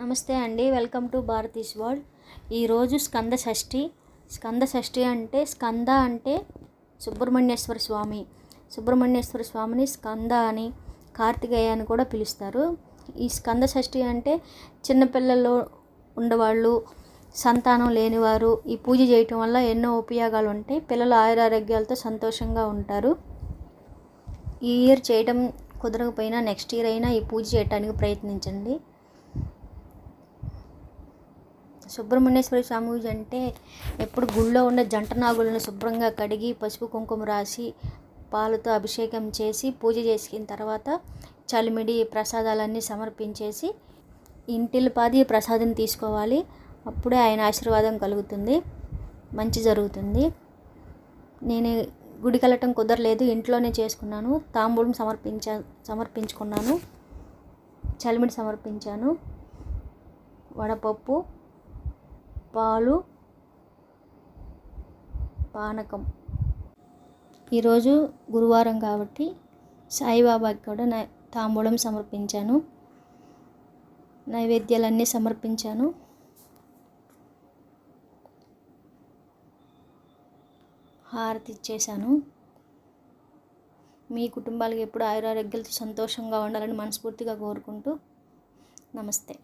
నమస్తే అండి welcome to Bharati's world. ఈరోజు స్కంద షష్ఠి. స్కంద షష్ఠి అంటే స్కంద అంటే సుబ్రహ్మణ్యేశ్వర స్వామి. సుబ్రహ్మణ్యేశ్వర స్వామిని స్కంద అని కార్తికేయ అని కూడా పిలుస్తారు. ఈ స్కంద షష్ఠి అంటే చిన్నపిల్లల్లో ఉండేవాళ్ళు సంతానం లేనివారు ఈ పూజ చేయటం వల్ల ఎన్నో ఉపయోగాలు ఉంటాయి. పిల్లలు ఆయురారోగ్యాలతో సంతోషంగా ఉంటారు. ఈ ఇయర్ చేయడం కుదరకపోయినా నెక్స్ట్ ఇయర్ అయినా ఈ పూజ చేయడానికి ప్రయత్నించండి. సుబ్రహ్మణ్యేశ్వర స్వామి అంటే ఎప్పుడు గుళ్ళో ఉన్న జంట నాగులను శుభ్రంగా కడిగి పసుపు కుంకుమ రాసి పాలతో అభిషేకం చేసి పూజ చేసిన తర్వాత చలిమిడి ప్రసాదాలన్నీ సమర్పించేసి ఇంటిల్పాది ప్రసాదం తీసుకోవాలి. అప్పుడే ఆయన ఆశీర్వాదం కలుగుతుంది. మంచి జరుగుతుంది. నేను గుడికి వెళ్ళటం కుదరలేదు. ఇంట్లోనే చేసుకున్నాను. తాంబూలం సమర్పించా సమర్పించుకున్నాను. చలిమిడి సమర్పించాను. వడపప్పు పాలు పానకం. ఈరోజు గురువారం కాబట్టి సాయిబాబాకి కూడా నై తాంబూలం సమర్పించాను. నైవేద్యాలన్నీ సమర్పించాను. హారతి ఇచ్చేసాను మీ కుటుంబాలకు ఎప్పుడు ఆయురారోగ్యాలతో సంతోషంగా ఉండాలని మనస్ఫూర్తిగా కోరుకుంటూ నమస్తే.